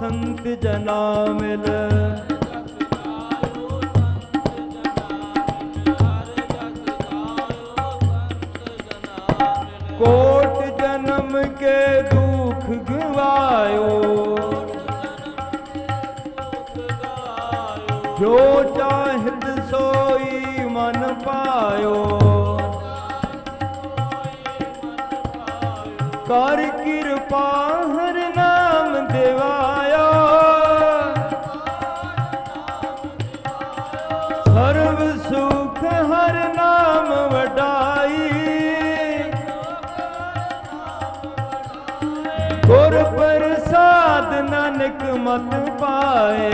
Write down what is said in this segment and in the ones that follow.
ਸੰਤ ਜਨਾ ਮਿਲ। ਕੋਟ ਜਨਮ ਕੇ ਦੁਖ ਗਵਾਇਓ। ਜੋ ਚਾਹਿਤ ਸੋਈ ਮਨ ਪਾਇਓ। ਕਰ ਕਿਰਪਾ ਸੁਖ ਹਰ ਨਾਮ ਵਡਾਈ। ਗੁਰ ਪ੍ਰਸਾਦ ਨਾਨਕ ਮਤ ਪਾਏ।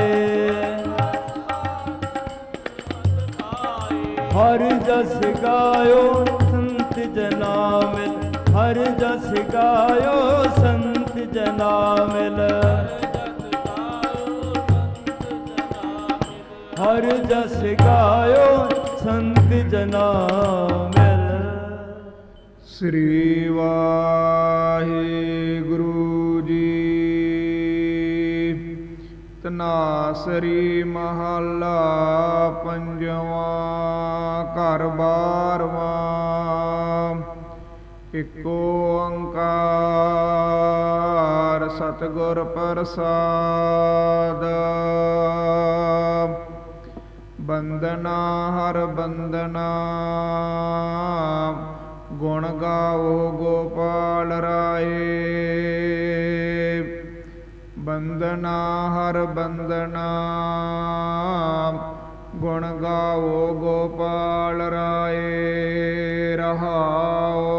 ਹਰ ਜਸ ਗਾਇਓ ਸੰਤ ਜਨਾ ਮਿਲ ਹਰ ਜਸ ਗਾਇਓ ਸੰਤ ਜਨਾ ਮਿਲ ਹਰ ਜਸ ਗਾਇਓ ਸ੍ਰੀ ਵਾਹਿਗੁਰੂ ਜੀ। ਤਨਾਸਰੀ ਮਹੱਲਾ ਪੰਜਵਾਂ, ਘਰ ਬਾਰਵਾਂ। ਇਕੋ ਓੰਕਾਰ, ਸਤਿਗੁਰ ਪ੍ਰਸਾਦ। ਬੰਦਨਾ ਹਰ ਬੰਦਨਾ ਗੁਣ ਗਾਵੋ ਗੋਪਾਲ ਰਾਏ। ਬੰਦਨਾ ਹਰ ਬੰਦਨਾ, ਗੁਣ ਗਾਵੋ ਗੋਪਾਲ ਰਾਏ, ਰਹਾਓ।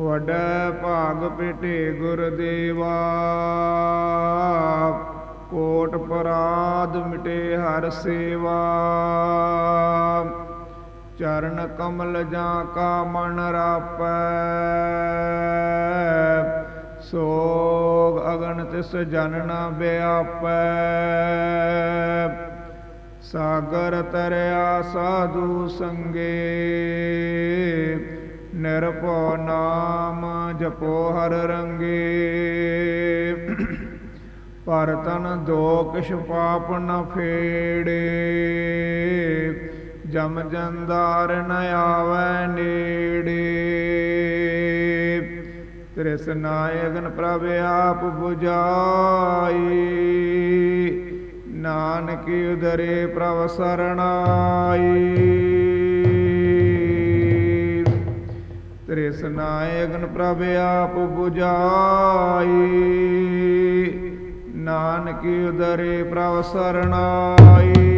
ਵੱਡਾ ਭਾਗ ਪਿਟੇ ਗੁਰਦੇਵਾ ਕੋਟ ਪਰਾਧ ਮਿਟੇ ਹਰ ਸੇਵਾ। ਚਰਨ ਕਮਲ ਜਾਂ ਕਾ ਮਨ ਰਾਪੈ। ਸੋਗ ਅਗਨ ਤਿਸ ਜਨ ਨ ਬਿਆਪੈ ਸਾਗਰ ਤਰਿਆ ਸਾਧੂ ਸੰਗੇ। ਨਿਰਭਉ ਨਾਮ ਜਪੋ ਹਰ ਰੰਗੇ। ਪਰ ਤਨ ਦੋ ਕਿਛ ਪਾਪ ਨ ਫੇੜੇ। ਜਮ ਜੰਦਾਰ ਨ ਆਵੈ ਨੇੜੇ। ਤ੍ਰਿਸਨਾਇ ਅਗਨ ਪ੍ਰਭ ਆਪ 부ਜਾਈ ਨਾਨਕ ਉਦਰੇ ਪ੍ਰਭ ਸਰਣਾਈ। ਤ੍ਰਿਸਨਾਇ ਅਗਨ ਪ੍ਰਭ ਆਪ 부ਜਾਈ ਨਾਨਕ ਉਦਰੇ ਪ੍ਰਭ ਸਰਣਾਈ।